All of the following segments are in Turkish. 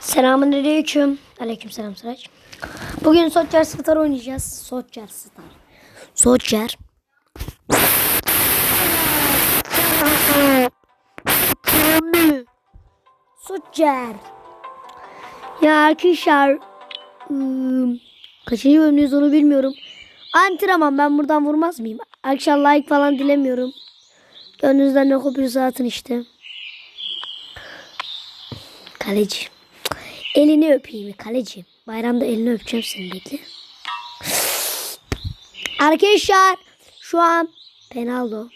Selamun aleyküm. Aleyküm selam Sıraç. Bugün Soccer Star oynayacağız. Soccer Star. Soccer. Soccer. Ya arkadaşlar. ım, Kaçıncı bölümdeyiz onu bilmiyorum. Antrenman ben buradan vurmaz mıyım? Akşam like falan dilemiyorum. Gönlünüzden ne kopuyorsa atın işte. Kaleci. Elini öpeyim kaleci. Bayramda elini öpeceğim senin bekle. Arkadaşlar şu an penaldo.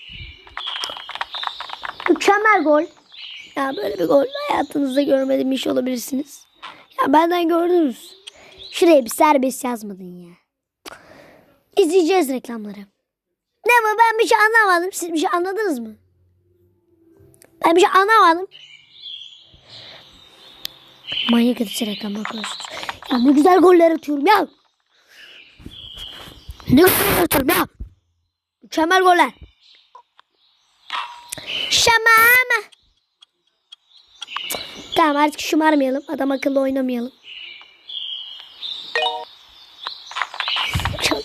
Mükemmel gol. Ya böyle bir gol hayatınızda görmediğim bir şey olabilirsiniz. Ya benden gördünüz. Şuraya bir serbest yazmadın ya. İzleyeceğiz reklamları. Ne bu ben bir şey anlamadım. Siz bir şey anladınız mı? Ben bir şey anlamadım. Manyak ötesi reklam bakıyorsunuz. Ya ne güzel goller atıyorum ya. Ne güzel goller atıyorum ya. Mükemmel goller. Şamam. Tamam artık şımarmayalım. Adam akıllı oynamayalım. Çok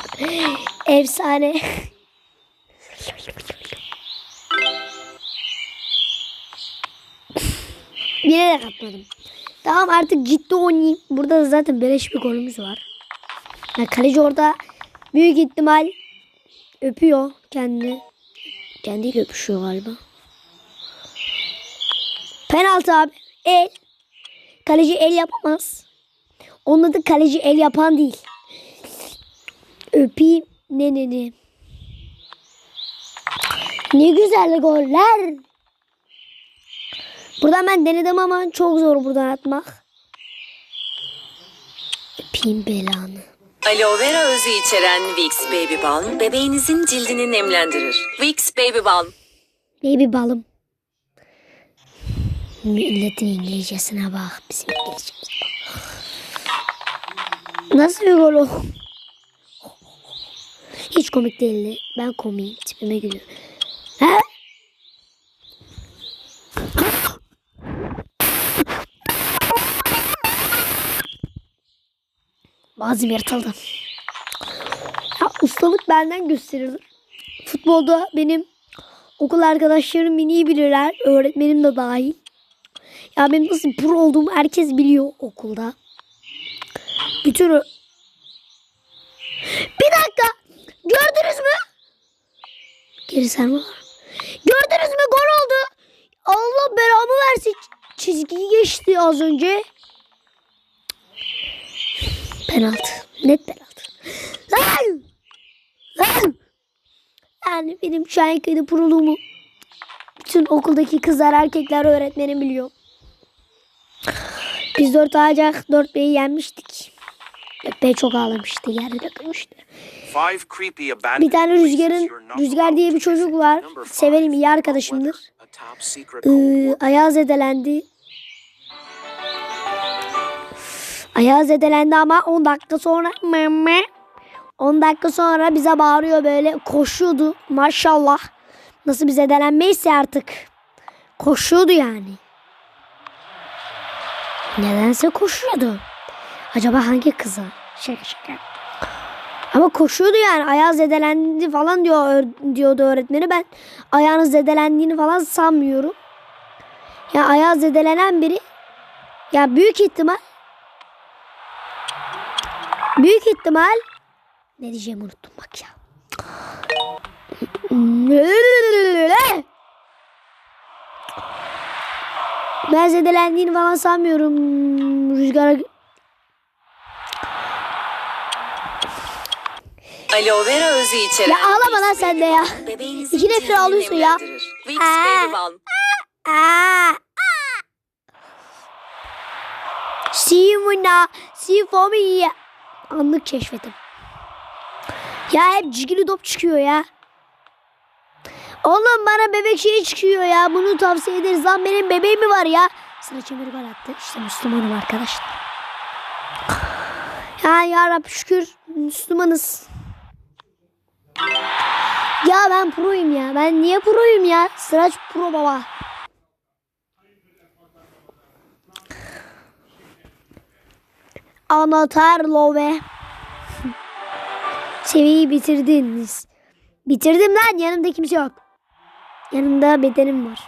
efsane. Bilerek atmadım. Tamam artık ciddi oynayayım. Burada da zaten beleş bir golümüz var. Yani kaleci orada büyük ihtimal öpüyor kendini. Kendiyle öpüşüyor galiba. Penaltı abi. El. Kaleci el yapamaz. Onun adı kaleci el yapan değil. Öpeyim ne ne ne. Ne güzel goller. Buradan ben denedim ama çok zor buradan atmak. Öpeyim belanı. Aloe vera özü içeren Vicks Baby Balm bebeğinizin cildini nemlendirir. Vicks Baby Balm. Baby balım. Milletin İngilizcesine bak. Bizim İngilizcemize bak. Nasıl bir gol o? Hiç komik değildi. Ben komiyim. Tipime gülüyor. Bazı yırtıldı. Ya ustalık benden gösterilir. Futbolda benim okul arkadaşlarım beni iyi bilirler. Öğretmenim de dahil. Ya benim nasıl pro olduğumu herkes biliyor okulda. Bütün Bir dakika. Gördünüz mü? Geri serme var. Gördünüz mü? Gol oldu. Allah belamı versin. Çizgiyi geçti az önce. Penaltı. Net penaltı. Lan! Lan! Yani benim Şahinköy'de proluğumu bütün okuldaki kızlar erkekler öğretmenim biliyor. Biz 4 ağacak 4 beyi yenmiştik. 4 bey çok ağlamıştı yerde dökülmüştü. Bir tane Rüzgar'ın Rüzgar diye bir çocuk var. Severim iyi arkadaşımdır. Ee, ayağı zedelendi. Ayağı zedelendi ama 10 dakika sonra 10 dakika sonra bize bağırıyor böyle koşuyordu maşallah. Nasıl bir zedelenmeyse artık. Koşuyordu yani. Nedense koşuyordu. Acaba hangi kıza? Şaka şaka. Ama koşuyordu yani ayağı zedelendi falan diyor diyordu öğretmeni. Ben ayağının zedelendiğini falan sanmıyorum. Ya ayağı zedelenen biri ya büyük ihtimal büyük ihtimal ne diyeceğimi unuttum bak ya. Ben zedelendiğini falan sanmıyorum. Rüzgara Aloe vera özü içeren Ya ağlama lan sen de ya. İki defter cildini ağlıyorsun ya. Vicks Aa. Baby Balm. Aa, Simuna, Sifomi. Anlık keşfetim. Ya hep cigili top çıkıyor ya. Oğlum bana bebek şeyi çıkıyor ya. Bunu tavsiye ederiz. Lan benim bebeğim mi var ya? Sıra çemir gol attı. İşte Müslümanım arkadaşlar. Ya ya Rab şükür Müslümanız. Ya ben proyum ya. Ben niye proyum ya? Sıraç pro baba. Anahtar Love. Seviyeyi bitirdiniz. Bitirdim lan yanımda kimse yok. Yanımda bedenim var.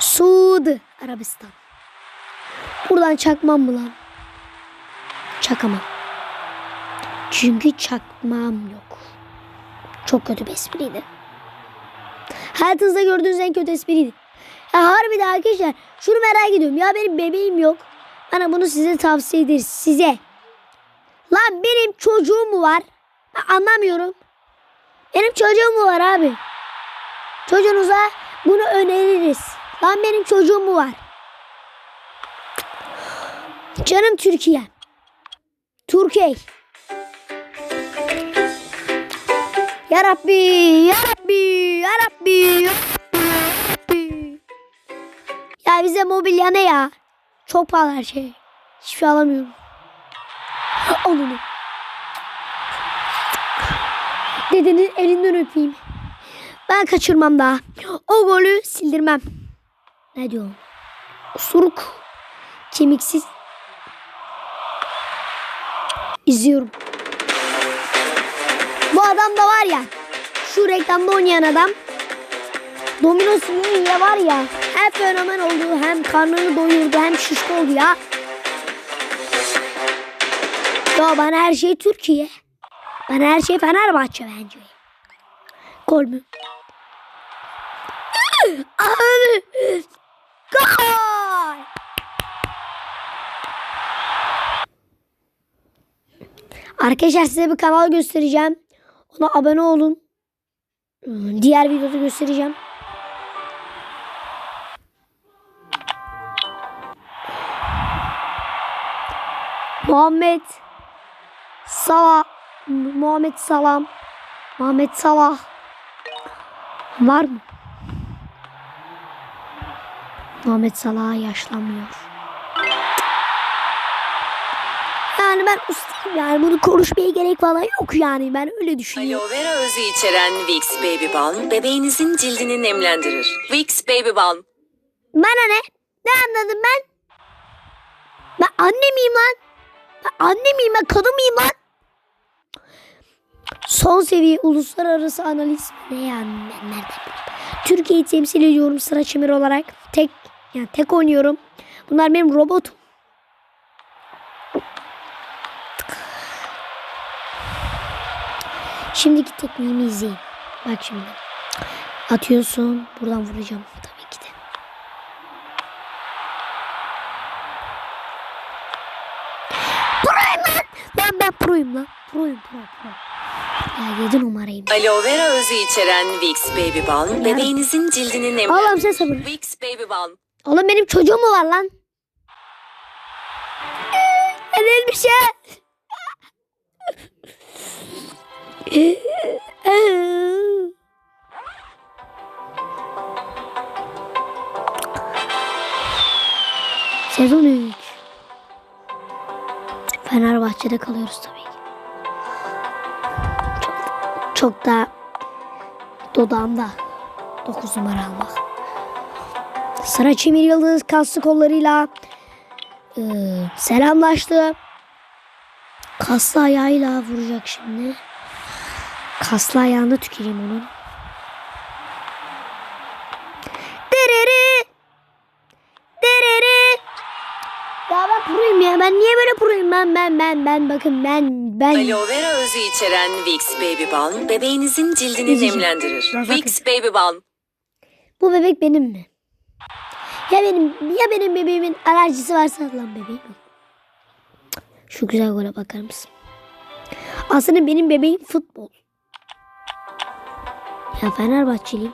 Suudi Arabistan. Buradan çakmam mı lan? Çakamam. Çünkü çakmam yok. Çok kötü bir espriydi. Hayatınızda gördüğünüz en kötü espriydi. Ya harbiden arkadaşlar şunu merak ediyorum. Ya benim bebeğim yok. Bana bunu size tavsiye ederiz. Size. Lan benim çocuğum mu var? Ben anlamıyorum. Benim çocuğum mu var abi? Çocuğunuza bunu öneririz. Lan benim çocuğum mu var? Canım Türkiye. Türkiye. Ya Rabbi, Ya Rabbi, Ya Rabbi, Ya Rabbi. Ya bize mobilya ne ya? Çok pahalı her şey. Hiçbir şey alamıyorum. Onu. Dedenin elinden öpeyim. Ben kaçırmam daha. O golü sildirmem. Ne diyor? Osuruk. Kemiksiz. İzliyorum. Bu adam da var ya. Şu reklamda oynayan adam. Domino's ya var ya. Hem fenomen oldu hem karnını doyurdu hem şişko oldu ya. Ya bana her şey Türkiye. Bana her şey Fenerbahçe bence. Gol mü? Abi. Gol. Arkadaşlar size bir kanal göstereceğim. Ona abone olun. Diğer videoda göstereceğim. Muhammed Salah Muhammed Salam Muhammed Salah var mı? Muhammed Salah yaşlanmıyor. Yani ben ustayım yani bunu konuşmaya gerek falan yok yani ben öyle düşünüyorum. Aloe vera özü içeren Vicks Baby Balm bebeğinizin cildini nemlendirir. Vicks Baby Balm. Bana ne? Ne anladım ben? Ben anne miyim lan? Anne miyim ben kadın mıyım lan? Son seviye uluslararası analiz ne yani ben nereden? Türkiye'yi temsil ediyorum sıra çemir olarak. Tek yani tek oynuyorum. Bunlar benim robotum. Şimdiki tekniğimi izleyin. Bak şimdi. Atıyorsun. Buradan vuracağım tabii ki de. Proyum lan. Lan ben proyum lan. Proyum pro pro. Ya yedi numarayım. Aloe vera özü içeren Vicks Baby Balm bebeğinizin cildini Allah'ım sen nemlendirir. sabır. Vicks Baby Balm. Oğlum benim çocuğum mu var lan? Elel bir şey. Sezon 3. Fenerbahçe'de kalıyoruz tabii ki. Çok, çok da dodağımda 9 numara almak. Sıra Çemir Yıldız kaslı kollarıyla e, selamlaştı. Kaslı ayağıyla vuracak şimdi. Kaslı ayağında tüküreyim onun. Dereri. Dereri. Ya ben proyum ya. Ben niye böyle proyum? Ben ben ben ben bakın ben ben. Aloe vera özü içeren Vicks Baby Balm bebeğinizin cildini nemlendirir. Vicks Baby Balm. Bu bebek benim mi? Ya benim ya benim bebeğimin alerjisi varsa lan bebeğim. Şu güzel gole bakar mısın? Aslında benim bebeğim futbol. Ya Fenerbahçeliyim.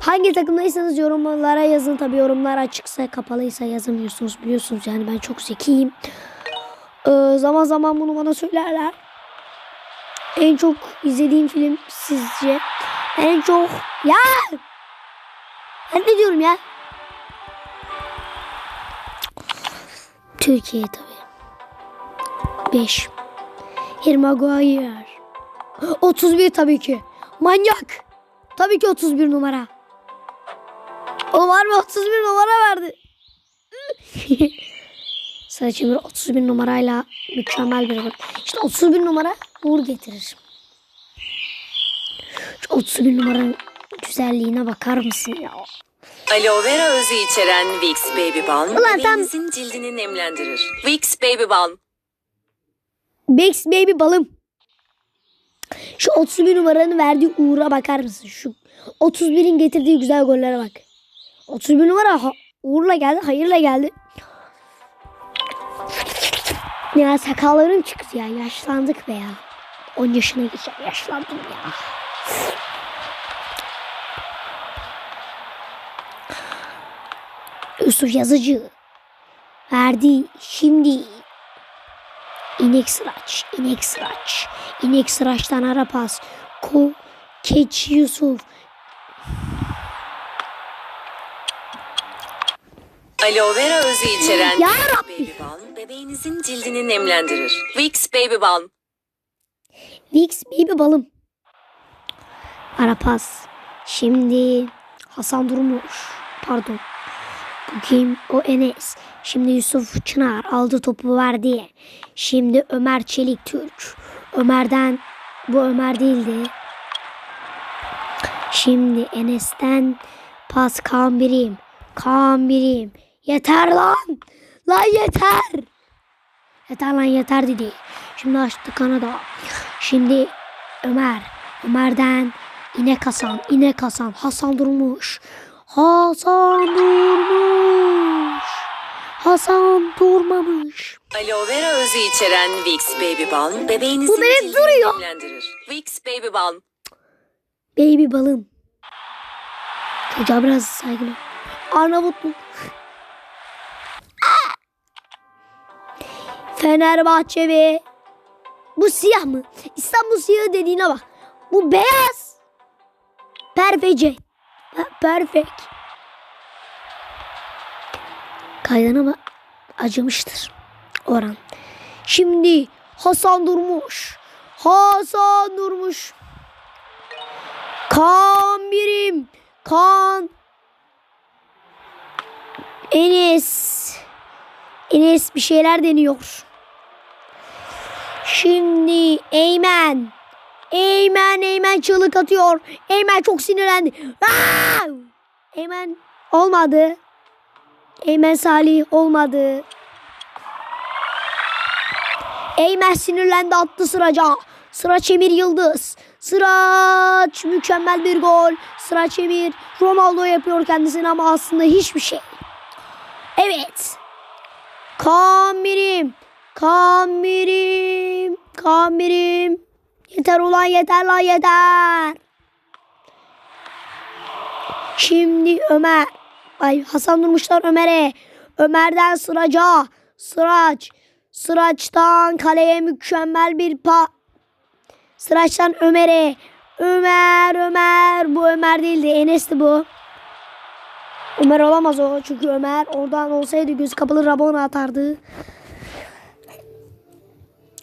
Hangi takımdaysanız yorumlara yazın. Tabi yorumlar açıksa kapalıysa yazamıyorsunuz biliyorsunuz. Yani ben çok zekiyim. Ee, zaman zaman bunu bana söylerler. En çok izlediğim film sizce? En çok... Ya! Ben ne diyorum ya? Türkiye tabii. 5. Harry Maguire. 31 tabii ki. Manyak. Tabii ki 31 numara. O var mı 31 numara verdi. Sıraç Emir 31 numarayla mükemmel bir gol. İşte 31 numara uğur getirir. Şu 31 numaranın güzelliğine bakar mısın ya? Aloe vera özü içeren Vicks Baby Balm Ulan tam- bebeğinizin cildini nemlendirir. Vicks Baby Balm. Bex Baby balım. Şu 31 numaranın verdiği uğura bakar mısın? Şu 31'in getirdiği güzel gollere bak. 31 numara uğurla geldi, hayırla geldi. Ya sakallarım çıktı ya. Yaşlandık be ya. 10 yaşına geçer. Yaşlandım ya. Yusuf Yazıcı. Verdi. Şimdi. İnek sıraç. inek sıraç. İnek sıraçtan ara pas. Ko Keçi Yusuf. Aloe vera özü içeren Ya Rabbi. Balm bebeğinizin cildini nemlendirir. Vicks Baby Balm. Vicks Baby balım. Ara pas. Şimdi Hasan Durmuş. Pardon. Bu kim? O Enes. Şimdi Yusuf Çınar aldı topu verdi. Şimdi Ömer Çelik Türk. Ömer'den bu Ömer değildi. Şimdi Enes'ten pas Kaan Birim. Kaan Birim. Yeter lan. Lan yeter. Yeter lan yeter dedi. Şimdi açtı Kanada. Şimdi Ömer. Ömer'den İnek Hasan. İnek Hasan. Hasan durmuş. Hasan durmuş. Hasan durmamış. Aloe vera özü içeren Vicks Baby Balm bebeğinizin Bu bebek cildini duruyor. Vicks Baby Balm. Baby balım. Çocuğa biraz saygılı. Arnavutluk. Fenerbahçe ve bu siyah mı? İstanbul siyahı dediğine bak. Bu beyaz. Perfece. Perfect. Kaydana mı? Acımıştır. Oran. Şimdi Hasan Durmuş. Hasan Durmuş. Kaan birim. Kaan. Enes. Enes bir şeyler deniyor. Şimdi Eymen. Eymen Eymen çığlık atıyor. Eymen çok sinirlendi. Aa! Eymen olmadı. Eymen Salih olmadı. Eymen sinirlendi attı sıraca. Sıraç Emir Yıldız. Sıraç mükemmel bir gol. Sıraç Emir Ronaldo yapıyor kendisini ama aslında hiçbir şey. Evet. Kamirim. Kamirim. Kamirim. Yeter ulan yeter lan yeter. Şimdi Ömer. Ay Hasan Durmuşlar Ömer'e. Ömer'den Sıraca. Sıraç. Sıraç'tan kaleye mükemmel bir pa. Sıraç'tan Ömer'e. Ömer, Ömer. Bu Ömer değildi. Enes'ti bu. Ömer olamaz o. Çünkü Ömer oradan olsaydı göz kapalı Rabona atardı.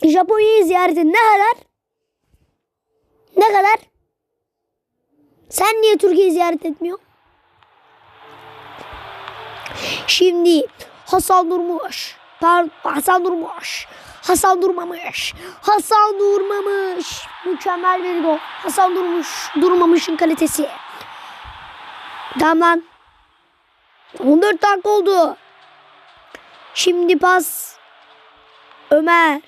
Japonya'yı ziyaretin ne kadar? Ne kadar? Sen niye Türkiye'yi ziyaret etmiyorsun? Şimdi Hasan Durmuş. Pardon, Hasan Durmuş. Hasan Durmamış. Hasan Durmamış. Mükemmel bir gol. Hasan Durmuş. Durmamış'ın kalitesi. Tamam lan. 14 dakika oldu. Şimdi pas. Ömer.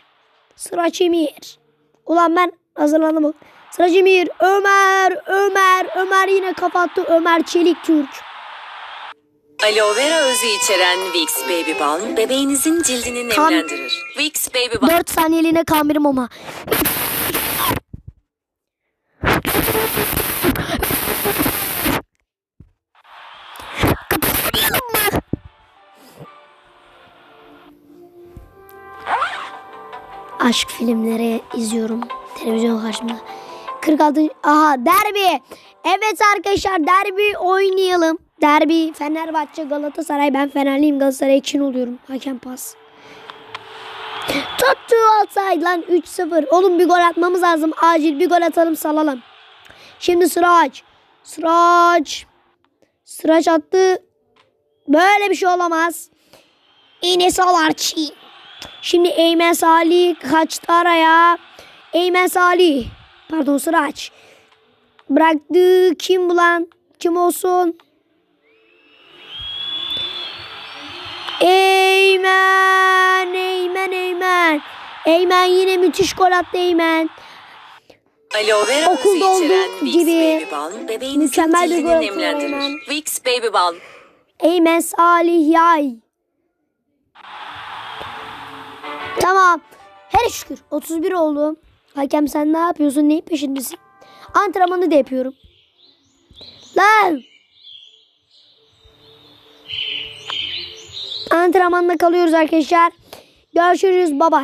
Sıraç Emir. Ulan ben hazırlandım. Sıraç Emir. Ömer. Ömer. Ömer yine kapattı. Ömer Çelik Türk. Aloe vera özü içeren Vicks Baby Balm bebeğinizin cildini Kan- nemlendirir. Vicks Baby Balm. 4 saniyeliğine kamirim ama. Aşk filmleri izliyorum televizyon karşımda. 46. Aha derbi. Evet arkadaşlar derbi oynayalım. Derbi Fenerbahçe Galatasaray. Ben Fenerliyim Galatasaray için oluyorum. Hakem pas. Tuttu atsaydı lan 3-0. Oğlum bir gol atmamız lazım. Acil bir gol atalım salalım. Şimdi Sıraç. Sıraç. Sıraç attı. Böyle bir şey olamaz. Enes Alarçı. Şimdi Eymen Salih kaçtı araya. Eymen Salih. Pardon Sıraç. Bıraktı. Kim bulan? Kim olsun? Eymen. Eymen Eymen. Eymen yine müthiş gol attı Eymen. Aloe vera Okulda olduğu içeren Vicks gibi mükemmel bir gol atıyor hemen. Vicks Baby Balm. Eymen Salih Yay. Tamam. Her şükür 31 oldu. Hakem sen ne yapıyorsun? Neyin peşindesin? Antrenmanı da yapıyorum. Lan. Antrenmanda kalıyoruz arkadaşlar. Görüşürüz. Bye bye.